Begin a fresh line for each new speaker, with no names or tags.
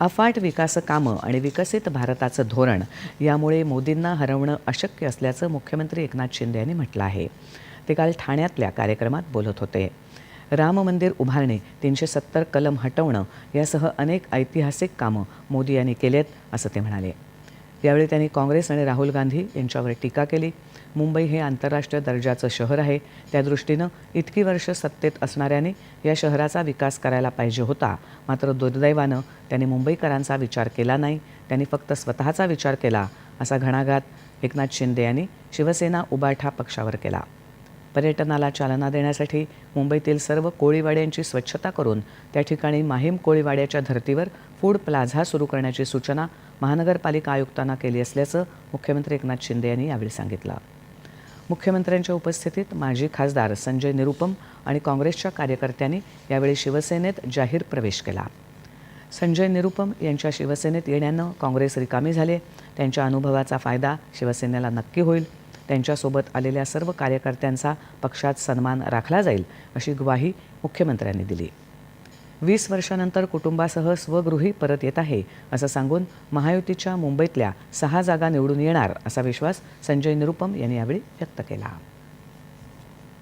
अफाट विकास कामं आणि विकसित भारताचं धोरण यामुळे मोदींना हरवणं अशक्य असल्याचं मुख्यमंत्री एकनाथ शिंदे यांनी म्हटलं आहे. ते काल ठाण्यातल्या कार्यक्रमात बोलत होते. राम मंदिर उभारणे तीनशे सत्तर कलम हटवणं यासह अनेक ऐतिहासिक कामं मोदी यांनी केलेत असं ते म्हणाले. यावेळी त्यांनी काँग्रेस आणि राहुल गांधी यांच्यावर टीका केली. मुंबई हे आंतरराष्ट्रीय दर्जाचं शहर आहे. त्या दृष्टीनं इतकी वर्ष सत्तेत असणाऱ्याने या शहराचा विकास करायला पाहिजे होता. मात्र दुर्दैवानं त्यांनी मुंबईकरांचा विचार केला नाही. त्यांनी फक्त स्वतःचा विचार केला असा घणाघात एकनाथ शिंदे यांनी शिवसेना उबाठा पक्षावर केला. पर्यटनाला चालना देण्यासाठी मुंबईतील सर्व कोळीवाड्यांची स्वच्छता करून त्या ठिकाणी माहीम कोळीवाड्याच्या धर्तीवर फूड प्लाझा सुरू करण्याची सूचना महानगरपालिका आयुक्तांना केली असल्याचं मुख्यमंत्री एकनाथ शिंदे यांनी यावेळी सांगितलं. मुख्यमंत्र्यांच्या उपस्थितीत माजी खासदार संजय निरुपम आणि काँग्रेसच्या कार्यकर्त्यांनी यावेळी शिवसेनेत जाहीर प्रवेश केला. संजय निरुपम यांच्या शिवसेनेत येण्यानं काँग्रेस रिकामी झाले. त्यांच्या अनुभवाचा फायदा शिवसेनेला नक्की होईल. त्यांच्यासोबत आलेल्या सर्व कार्यकर्त्यांचा पक्षात सन्मान राखला जाईल अशी ग्वाही मुख्यमंत्र्यांनी दिली. वीस वर्षानंतर कुटुंबासह स्वगृही परत येत आहे असं सांगून महायुतीच्या मुंबईतल्या सहा जागा निवडून येणार असा विश्वास संजय निरुपम यांनी यावेळी व्यक्त केला.